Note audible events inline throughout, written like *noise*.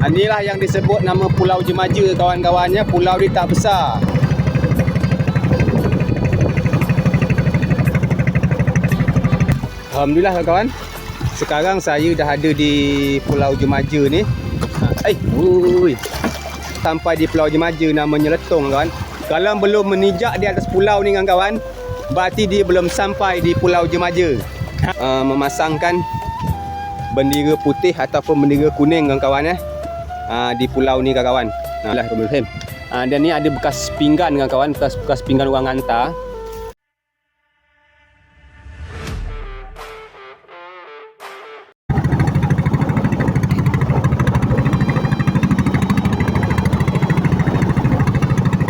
Inilah yang disebut nama Pulau Jemaja kawan-kawannya. Pulau dia tak besar. Alhamdulillah kawan-kawan. Sekarang saya dah ada di Pulau Jemaja ni. Ha, Eh, ui. Sampai di Pulau Jemaja namanya Letong kawan. Kalau belum menijak di atas pulau ni kawan-kawan, berarti dia belum sampai di Pulau Jemaja. Uh, memasangkan bendera putih ataupun bendera kuning kawan-kawan eh. Uh, di pulau ni kawan-kawan. Nah, lah Rahim. Uh, dan ni ada bekas pinggan kawan-kawan, bekas bekas pinggan orang hantar.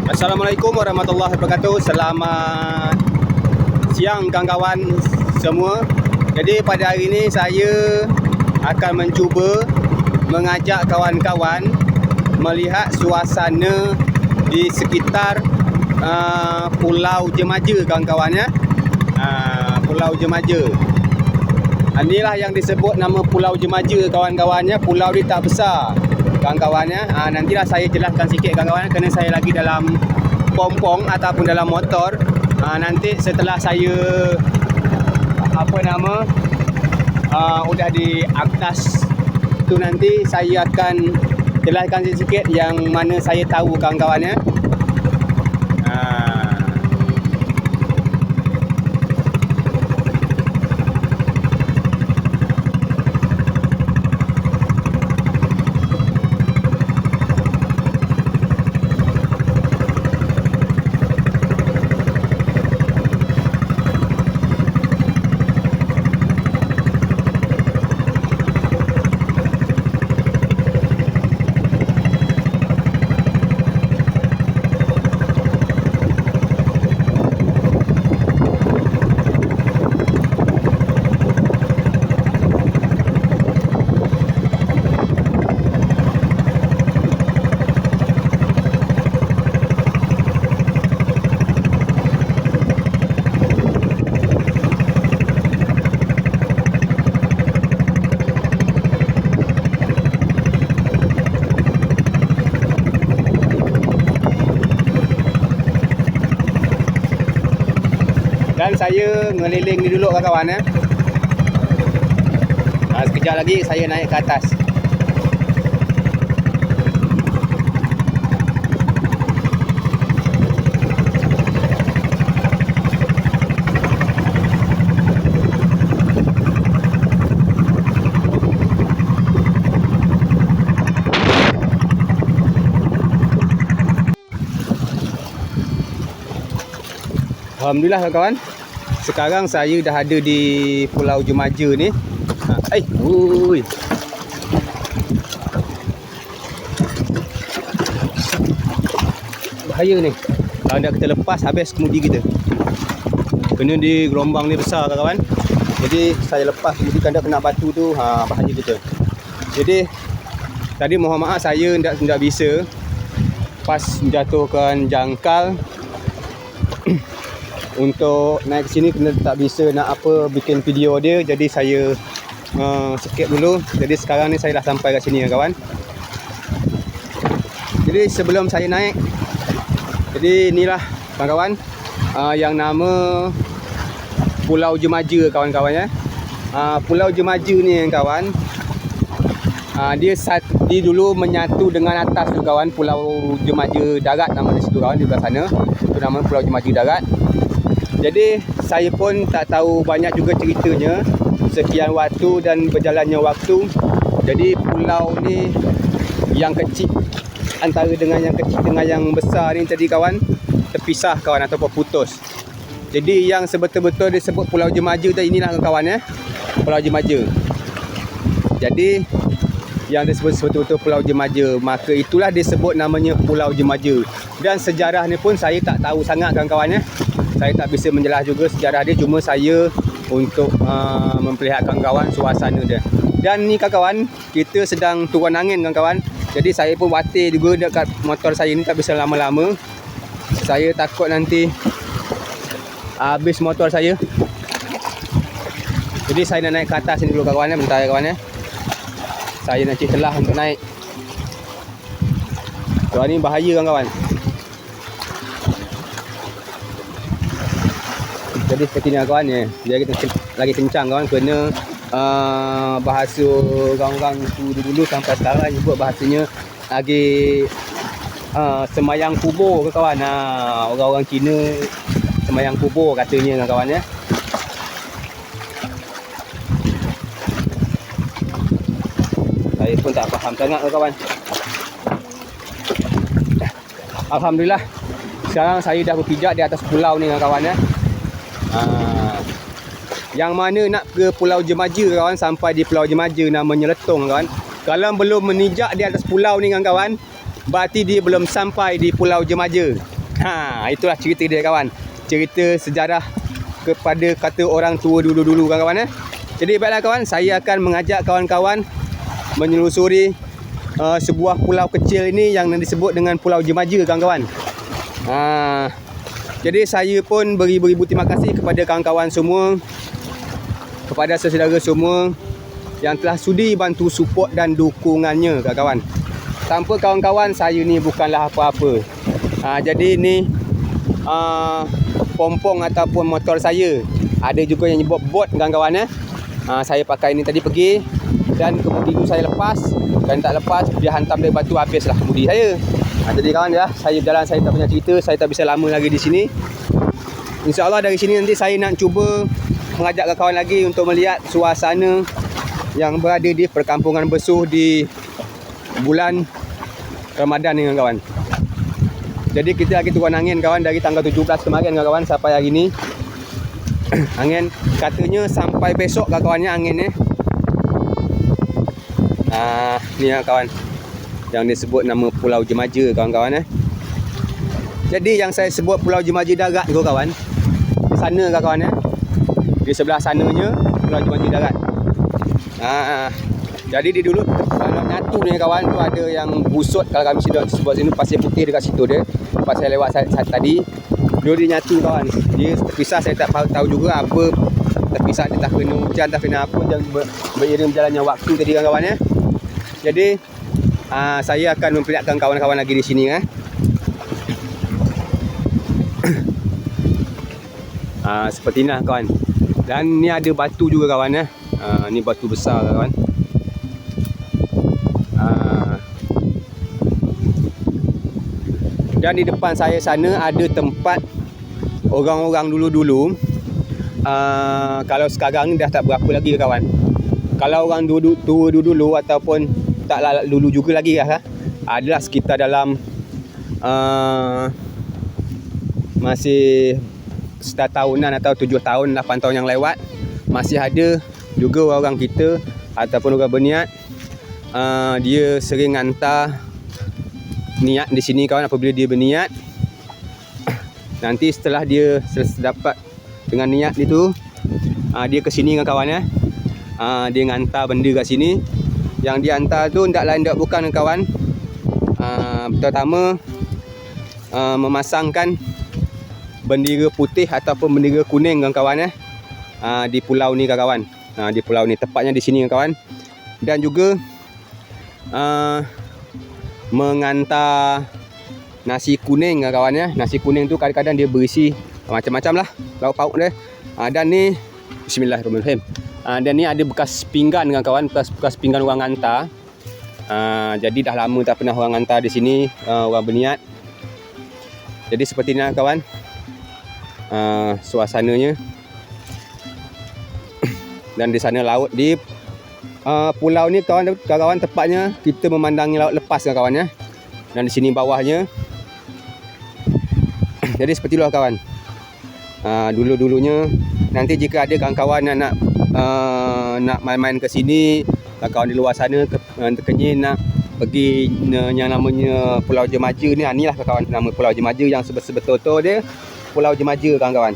Assalamualaikum warahmatullahi wabarakatuh. Selamat siang kawan-kawan semua. Jadi pada hari ini saya akan mencuba mengajak kawan-kawan melihat suasana di sekitar uh, Pulau Jemaja kawan-kawan ya. Uh, Pulau Jemaja. Inilah yang disebut nama Pulau Jemaja kawan-kawannya. Pulau dia tak besar kawan-kawannya. Uh, nantilah saya jelaskan sikit kawan-kawan kerana saya lagi dalam pompong ataupun dalam motor. Uh, nanti setelah saya apa nama uh, udah di atas tu nanti saya akan jelaskan sikit yang mana saya tahu kawan-kawan ya. Saya ngeliling ni dulu kawan-kawan ya. Ha, sekejap lagi saya naik ke atas. Alhamdulillah kawan. Sekarang saya dah ada di Pulau Jemaja ni. Ha, eh, ui. Bahaya ni. Kalau dah kita lepas habis kemudi kita. Kena di gelombang ni besar kawan. Jadi saya lepas kemudi kan dah kena batu tu, ha bahaya kita. Jadi tadi mohon maaf saya tidak tidak bisa pas menjatuhkan jangkal *clears throat* untuk naik ke sini kena tak bisa nak apa bikin video dia. Jadi saya uh, skip dulu. Jadi sekarang ni saya dah sampai kat sini ya kawan. Jadi sebelum saya naik jadi inilah kawan-kawan uh, yang nama Pulau Jemaja kawan-kawan ya. Uh, Pulau Jemaja ni kawan uh, dia sat, dia dulu menyatu dengan atas tu kawan Pulau Jemaja Darat. Nama di situ kawan di belah sana. Itu nama Pulau Jemaja Darat jadi saya pun tak tahu banyak juga ceritanya sekian waktu dan berjalannya waktu. Jadi pulau ni yang kecil antara dengan yang kecil dengan yang besar ni tadi kawan terpisah kawan ataupun putus. Jadi yang sebetul-betul disebut Pulau Jemaja tadi inilah kawan ya. Pulau Jemaja. Jadi yang disebut betul-betul Pulau Jemaja maka itulah disebut namanya Pulau Jemaja dan sejarah ni pun saya tak tahu sangat kawan-kawan ya saya tak bisa menjelas juga sejarah dia cuma saya untuk uh, memperlihatkan kawan suasana dia. Dan ni kawan kita sedang turun angin kawan jadi saya pun watir juga dekat motor saya ni tak bisa lama-lama. Saya takut nanti habis motor saya. Jadi saya nak naik ke atas ni dulu kawan ya bentar ya kawan ya saya nak celah untuk naik. So ni bahaya kawan-kawan. Jadi seperti ni kawan ya. Dia kita lagi kencang kawan kena uh, bahasa orang-orang tu dulu sampai sekarang nyebut bahasanya lagi uh, semayang kubur ke kawan. Ha, orang-orang Cina semayang kubur katanya kawan ya. Saya pun tak faham sangat kawan. Alhamdulillah. Sekarang saya dah berpijak di atas pulau ni kawan ya. Ha, yang mana nak ke Pulau Jemaja kawan sampai di Pulau Jemaja namanya Letong kawan. Kalau belum menijak di atas pulau ni kawan, berarti dia belum sampai di Pulau Jemaja. Ha, itulah cerita dia kawan. Cerita sejarah kepada kata orang tua dulu-dulu kawan-kawan eh. Jadi baiklah kawan, saya akan mengajak kawan-kawan menyelusuri uh, sebuah pulau kecil ini yang disebut dengan Pulau Jemaja kawan-kawan. Ha, jadi saya pun beribu-ribu terima kasih kepada kawan-kawan semua kepada saudara semua yang telah sudi bantu support dan dukungannya kawan-kawan. Tanpa kawan-kawan saya ni bukanlah apa-apa. Ha, jadi ni uh, pompong ataupun motor saya. Ada juga yang nyebut bot kawan-kawan eh. Ha, saya pakai ni tadi pergi dan kemudi tu saya lepas dan tak lepas dia hantam dari batu habislah kemudi saya. Ha, jadi kawan ya, saya jalan saya tak punya cerita, saya tak bisa lama lagi di sini. InsyaAllah dari sini nanti saya nak cuba mengajak kawan lagi untuk melihat suasana yang berada di perkampungan Besuh di bulan Ramadan ni kawan. Jadi kita lagi turun angin kawan dari tanggal 17 kemarin kawan sampai hari ni. *clears throat* angin katanya sampai besok kawannya angin ni. Ah, ni ya kawan. Yang disebut nama Pulau Jemaja kawan-kawan eh. Jadi yang saya sebut Pulau Jemaja Darat tu kawan. Di sana kawan eh di sebelah sananya Pulau Jumanji Darat. Ha, jadi di dulu kalau nyatu ni kawan tu ada yang busut kalau kami sudah sebut sini pasir putih dekat situ dia. Pas saya lewat saat, saat tadi dia dia nyatu kawan. Dia terpisah saya tak tahu juga apa terpisah dia tak kena hujan tak kena apa yang ber, beriring berjalannya waktu tadi kawan-kawan ya. Jadi aa, saya akan memperlihatkan kawan-kawan lagi di sini eh. *coughs* Ah seperti inilah kawan. Dan ni ada batu juga kawan eh. Ha, ni batu besar kawan. Dan di depan saya sana ada tempat orang-orang dulu-dulu. Uh, kalau sekarang ni dah tak berapa lagi kawan. Kalau orang dulu tua dulu ataupun tak dulu juga lagi lah. Adalah sekitar dalam uh, masih sekitar tahunan atau tujuh tahun, lapan tahun yang lewat masih ada juga orang kita ataupun orang berniat uh, dia sering hantar niat di sini kawan apabila dia berniat. Nanti setelah dia dapat dengan niat itu uh, dia ke sini dengan kawan ya uh, dia hantar benda kat sini yang dia hantar tu tak lain tak bukan kawan uh, pertama uh, memasangkan bendera putih ataupun bendera kuning kawan-kawan eh uh, di pulau ni kawan-kawan. Uh, di pulau ni tepatnya di sini kawan. Dan juga uh, mengantar nasi kuning kawan ya. Nasi kuning tu kadang-kadang dia berisi macam-macam lah lauk pauk dia. Uh, dan ni bismillahirrahmanirrahim. Uh, dan ni ada bekas pinggan dengan kawan, bekas-bekas pinggan orang hantar. Uh, jadi dah lama tak pernah orang hantar di sini, uh, orang berniat. Jadi seperti ni lah kawan. Uh, suasananya. *coughs* Dan di sana laut di uh, pulau ni kawan kawan tepatnya kita memandangi laut lepas kan kawan ya. Dan di sini bawahnya. *coughs* Jadi seperti itulah kawan. Uh, dulu-dulunya nanti jika ada kawan-kawan yang nak uh, nak main-main ke sini kawan di luar sana ke, uh, nak pergi uh, yang namanya Pulau Jemaja ni uh, inilah kawan nama Pulau Jemaja yang sebetul-betul dia Pulau Jemaja kawan-kawan.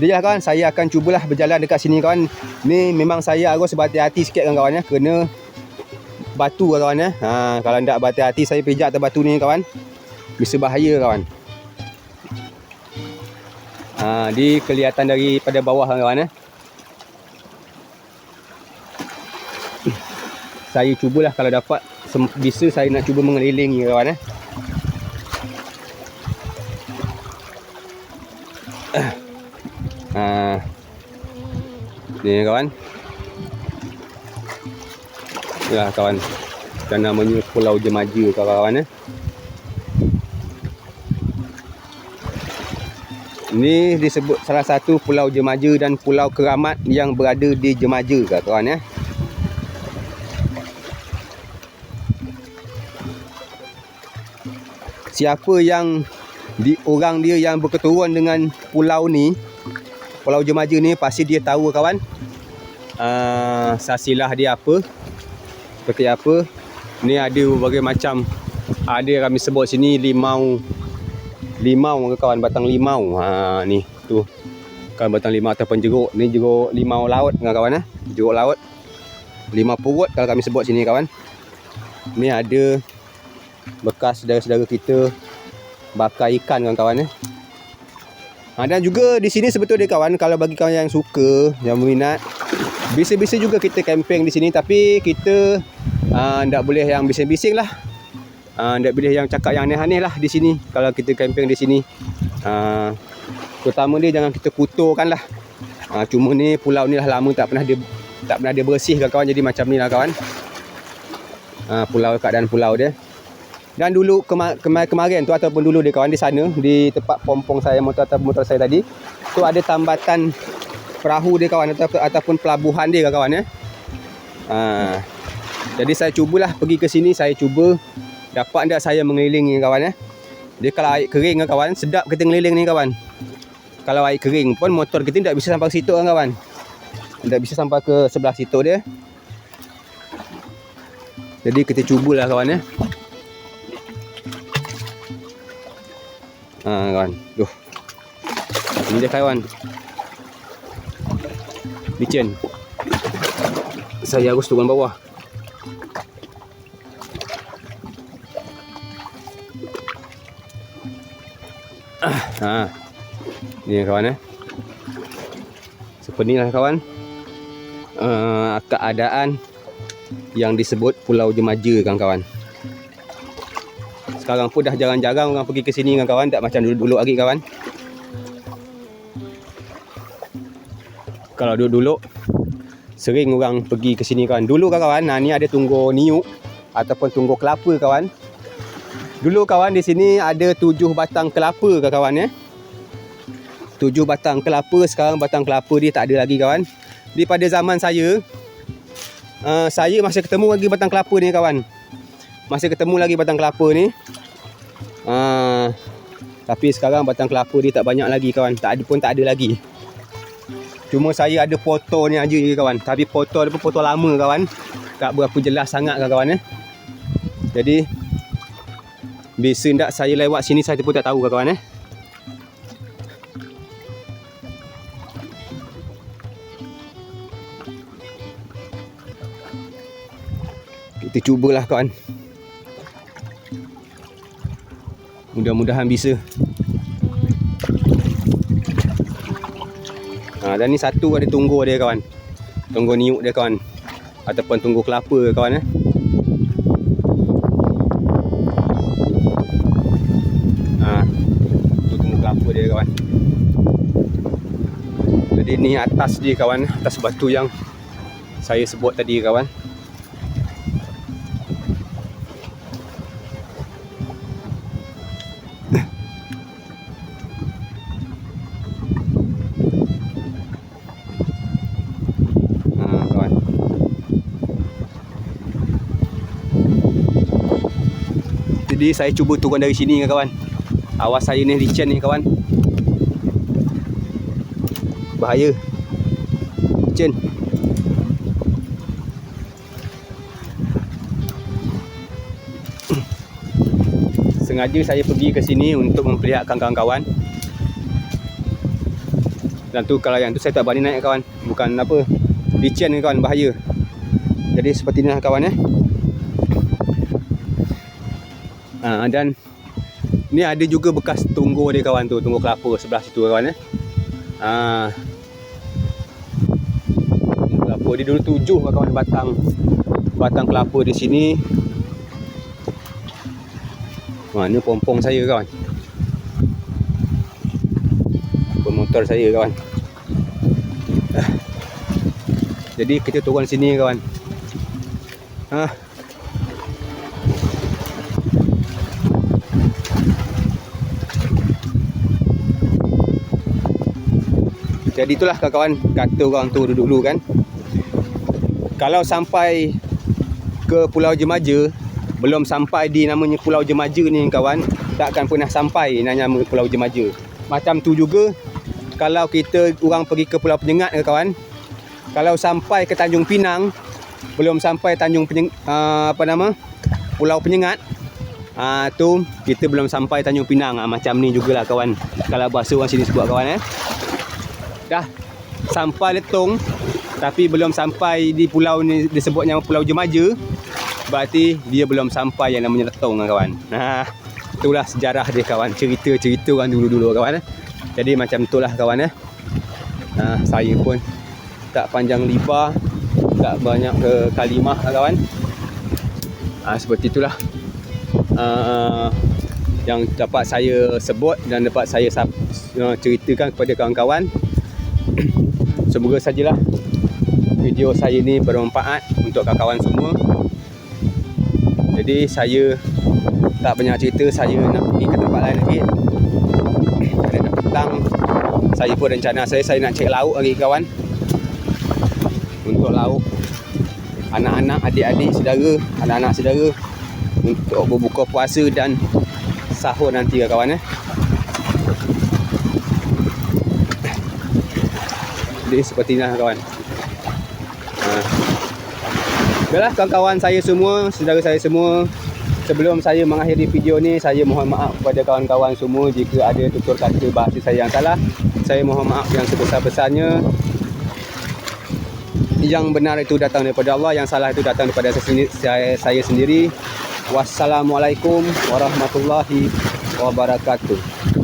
Jadi lah kawan, saya akan cubalah berjalan dekat sini kawan. Ni memang saya harus berhati-hati sikit kawan-kawan ya. Kena batu kawan ya. Ha, kalau tak berhati-hati saya pijak atas batu ni kawan. Bisa bahaya kawan. Ha, di kelihatan daripada bawah kawan ya. Saya cubalah kalau dapat bisa saya nak cuba mengelilingi kawan eh. *clears throat* Ah. Ni kawan. Ya kawan. Dan namanya Pulau Jemaja kawan-kawan eh. Ini disebut salah satu Pulau Jemaja dan Pulau Keramat yang berada di Jemaja kawan ya. Siapa yang di orang dia yang berketurunan dengan pulau ni, Pulau Jemaja ni pasti dia tahu kawan. Uh, sasilah dia apa? Seperti apa? Ni ada berbagai macam ada kami sebut sini limau limau ke kawan batang limau. Ha ni tu. Kan batang limau ataupun jeruk. Ni jeruk limau laut dengan kawan eh. Jeruk laut. Limau purut kalau kami sebut sini kawan. Ni ada bekas saudara-saudara kita bakar ikan kawan-kawan eh. Ha, dan juga di sini sebetulnya kawan kalau bagi kawan yang suka, yang berminat, bisa-bisa juga kita camping di sini tapi kita uh, tak boleh yang bising-bising lah. Uh, tak boleh yang cakap yang aneh-aneh lah di sini kalau kita camping di sini. Uh, terutama dia jangan kita kuturkan lah. Uh, cuma ni pulau ni lah lama tak pernah dia tak pernah dia bersih kawan jadi macam ni lah kawan. Uh, pulau keadaan pulau dia. Dan dulu kema kema kemarin tu ataupun dulu dia kawan di sana di tempat pompong saya motor atau motor saya tadi tu ada tambatan perahu dia kawan atau ataupun pelabuhan dia kawan ya. Ha. Jadi saya cubalah pergi ke sini saya cuba dapat tak saya mengelilingi kawan ya. Dia kalau air kering kawan sedap kita ngeliling ni kawan. Kalau air kering pun motor kita tak bisa sampai ke situ kan kawan. Tak bisa sampai ke sebelah situ dia. Jadi kita cubalah kawan ya. Ha kawan. Duh. Ini dia kawan. Licin. Saya harus turun bawah. Ha. Ni kawan eh. Seperti inilah kawan. Uh, keadaan yang disebut Pulau Jemaja kawan-kawan sekarang pun dah jarang-jarang orang pergi ke sini dengan kawan. Tak macam dulu-dulu lagi kawan. Kalau dulu-dulu sering orang pergi ke sini kawan. Dulu kawan nah ni ada tunggu niuk ataupun tunggu kelapa kawan. Dulu kawan di sini ada tujuh batang kelapa kawan ya tujuh batang kelapa sekarang batang kelapa dia tak ada lagi kawan. Di pada zaman saya uh, saya masih ketemu lagi batang kelapa ni kawan masih ketemu lagi batang kelapa ni Ha, tapi sekarang batang kelapa dia tak banyak lagi kawan. Tak ada pun tak ada lagi. Cuma saya ada foto ni aja je kawan. Tapi foto dia pun foto lama kawan. Tak berapa jelas sangat kawan eh. Jadi bisa ndak saya lewat sini saya pun tak tahu kawan eh. Kita cubalah kawan. Mudah-mudahan bisa. Ha, dan ni satu ada tunggu dia kawan. Tunggu niuk dia kawan. Ataupun tunggu kelapa kawan eh. Ha, tu tunggu kelapa dia kawan. Jadi ni atas dia kawan, atas batu yang saya sebut tadi kawan. Jadi saya cuba turun dari sini kawan. Awas saya ni licin ni kawan. Bahaya. Licin. *clears throat* Sengaja saya pergi ke sini untuk memperlihatkan kawan-kawan. Dan tu kalau yang tu saya tak berani naik kawan. Bukan apa. Licin ni kawan bahaya. Jadi seperti inilah kawan eh. Ha, dan ni ada juga bekas tunggu dia kawan tu, tunggu kelapa sebelah situ kawan eh. Ha. Kelapa dia dulu tujuh kawan batang batang kelapa di sini. Mana pompong saya kawan? Pemotor saya kawan. Jadi kita turun sini kawan. Ha. Jadi itulah kawan-kawan kata orang tu dulu kan. Kalau sampai ke Pulau Jemaja belum sampai di namanya Pulau Jemaja ni kawan, tak akan pernah sampai nama Pulau Jemaja. Macam tu juga kalau kita orang pergi ke Pulau Penyengat ke kawan, kalau sampai ke Tanjung Pinang belum sampai Tanjung Penyeng, uh, apa nama? Pulau Penyengat Ah tu kita belum sampai Tanjung Pinang uh, macam ni jugalah kawan. Kalau bahasa orang sini sebut kawan eh dah sampai Letong tapi belum sampai di pulau ni disebut nama Pulau Jemaja. Berarti dia belum sampai yang namanya Letong kan kawan. Nah itulah sejarah dia kawan. Cerita-cerita orang dulu-dulu kawan eh. jadi macam itulah kawan eh. Nah saya pun tak panjang lipa tak banyak ke kalimah lah, kawan. Ah seperti itulah. Uh, yang dapat saya sebut dan dapat saya uh, ceritakan kepada kawan-kawan *coughs* Semoga sajalah video saya ni bermanfaat untuk kawan-kawan semua. Jadi saya tak banyak cerita, saya nak pergi ke tempat lain lagi. *coughs* Pada nak petang, saya pun rencana saya, saya nak cek lauk lagi kawan. Untuk lauk anak-anak, adik-adik, saudara, anak-anak saudara untuk berbuka puasa dan sahur nanti kawan eh. Jadi seperti inilah kawan. Ha. Baiklah kawan-kawan saya semua, saudara saya semua. Sebelum saya mengakhiri video ni, saya mohon maaf kepada kawan-kawan semua jika ada tutur kata bahasa saya yang salah. Saya mohon maaf yang sebesar-besarnya. Yang benar itu datang daripada Allah, yang salah itu datang daripada saya sendiri. Saya, saya sendiri. Wassalamualaikum warahmatullahi wabarakatuh.